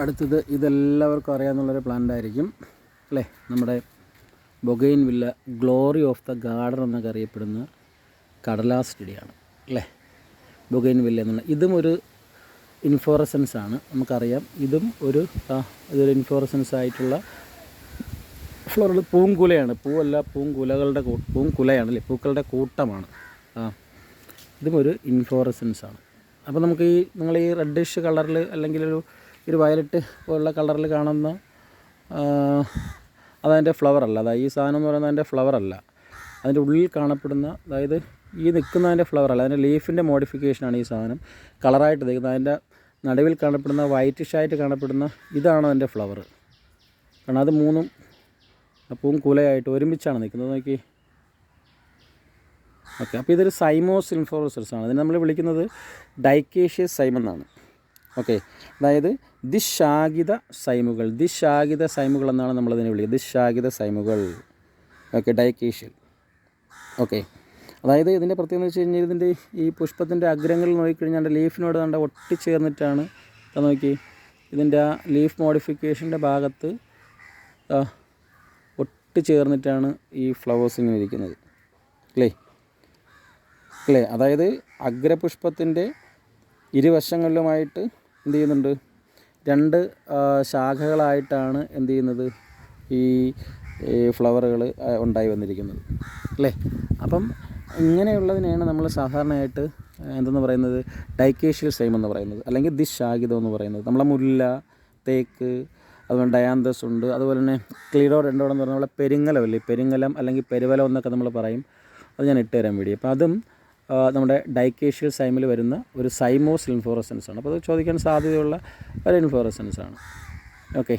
അടുത്തത് ഇതെല്ലാവർക്കും അറിയാമെന്നുള്ളൊരു പ്ലാന്റ് ആയിരിക്കും അല്ലേ? നമ്മുടെ bougainvillea glory of the garden എന്നൊക്കെ അറിയപ്പെടുന്ന കടലാസ് ചെടിയാണ് അല്ലേ? ബൊഗൈൻ വില്ല എന്നുള്ള ഇതും ഒരു ഇൻഫോറസൻസ് ആണ് നമുക്കറിയാം. ഇതും ഒരു ഇതൊരു ഇൻഫോറസൻസ് ആയിട്ടുള്ള ഫ്ലോറൽ പൂങ്കുലയാണ്. പൂവല്ല പൂങ്കുലകളുടെ പൂങ്കുലയാണ് അല്ലേ? പൂക്കളുടെ കൂട്ടമാണ്. ആ ഇതും ഒരു ഇൻഫോറസൻസ് ആണ്. അപ്പോൾ നമുക്ക് ഈ നിങ്ങൾ ഈ റെഡിഷ് കളറിൽ അല്ലെങ്കിൽ ഒരു ഒരു വയലറ്റ് പോലുള്ള കളറിൽ കാണുന്ന അതതിന്റെ ഫ്ലവർ അല്ല അതായത് ഈ സാധനം എന്ന് പറയുന്നത് അതിന്റെ ഫ്ലവർ അല്ല അതിന്റെ ഉള്ളിൽ കാണപ്പെടുന്ന അതായത് ഈ നിൽക്കുന്നതിന്റെ ഫ്ലവർ അല്ല അതിന്റെ ലീഫിന്റെ മോഡിഫിക്കേഷനാണ് ഈ സാധനം. കളറായിട്ട് നിൽക്കുന്നത്. അതിന്റെ നടുവിൽ കാണപ്പെടുന്ന വൈറ്റിഷായിട്ട് കാണപ്പെടുന്ന ഇതാണ് അതിന്റെ ഫ്ലവർ. കാരണം അത് മൂന്നും പൂവും കുലയായിട്ട് ഒരുമിച്ചാണ് നിൽക്കുന്നത്. നോക്കി. ഓക്കെ. അപ്പോൾ ഇതൊരു സൈമോസ് ഇൻഫോറസർസ് ആണ്. ഇതിനെ നമ്മൾ വിളിക്കുന്നത് ഡൈക്കേഷ്യസ് സൈം എന്നാണ് ഓക്കെ. അതായത് ദിശാഗിത സൈമുകൾ. ദിശാഗിത സൈമുകൾ എന്നാണ് നമ്മളതിനെ വിളിക്കുക. ദിശാഗിത സൈമുകൾ. ഓക്കെ ഡയക്കേഷ്യൽ ഓക്കെ. അതായത് ഇതിന്റെ പ്രത്യേകത വെച്ച് കഴിഞ്ഞാൽ ഇതിന്റെ ഈ പുഷ്പത്തിന്റെ അഗ്രങ്ങളിൽ നോക്കിക്കഴിഞ്ഞാൽ ലീഫിനോട് കണ്ട ഒട്ടിച്ചേർന്നിട്ടാണ്. നോക്കി. ഇതിന്റെ ആ ലീഫ് മോഡിഫിക്കേഷന്റെ ഭാഗത്ത് ഒട്ടിച്ചേർന്നിട്ടാണ് ഈ ഫ്ലവേഴ്സ് ഇങ്ങനെ ഇരിക്കുന്നത്. അല്ലേ? അല്ലേ? അതായത് അഗ്രപുഷ്പത്തിന്റെ ഇരുവശങ്ങളിലുമായിട്ട് എന്ത് ചെയ്യുന്നുണ്ട്? രണ്ട് ശാഖകളായിട്ടാണ് എന്ത് ചെയ്യുന്നത്? ഈ ഫ്ലവറുകൾ ഉണ്ടായി വന്നിരിക്കുന്നത്. അല്ലേ? അപ്പം ഇങ്ങനെയുള്ളതിനെയാണ് നമ്മൾ സാധാരണയായിട്ട് എന്തെന്ന് പറയുന്നത്? ഡൈക്കേഷ്യൽ സൈം എന്ന് പറയുന്നത്. അല്ലെങ്കിൽ ദിശാഗിതം എന്ന് പറയുന്നത്. നമ്മളെ മുല്ല തേക്ക് അതുപോലെ ഡയാന്തസ് ഉണ്ട്. അതുപോലെ തന്നെ ക്ലീഡോ രണ്ടോടെന്ന് പറഞ്ഞാൽ നമ്മളെ പെരിങ്ങലമല്ലേ പെരിങ്ങലം അല്ലെങ്കിൽ പെരുവലം എന്നൊക്കെ നമ്മൾ പറയും. അത് ഞാൻ ഇട്ട് തരാൻ വേണ്ടി അപ്പം അതും നമ്മുടെ ഡൈക്കേഷ്യൽ സൈമിൽ വരുന്ന ഒരു സൈമോസ് ഇൻഫോറസൻസ് ആണ് അപ്പോൾ അത് ചോദിക്കാൻ സാധ്യതയുള്ള ഒരു ഇൻഫോറസൻസ് ആണ് ഓക്കെ.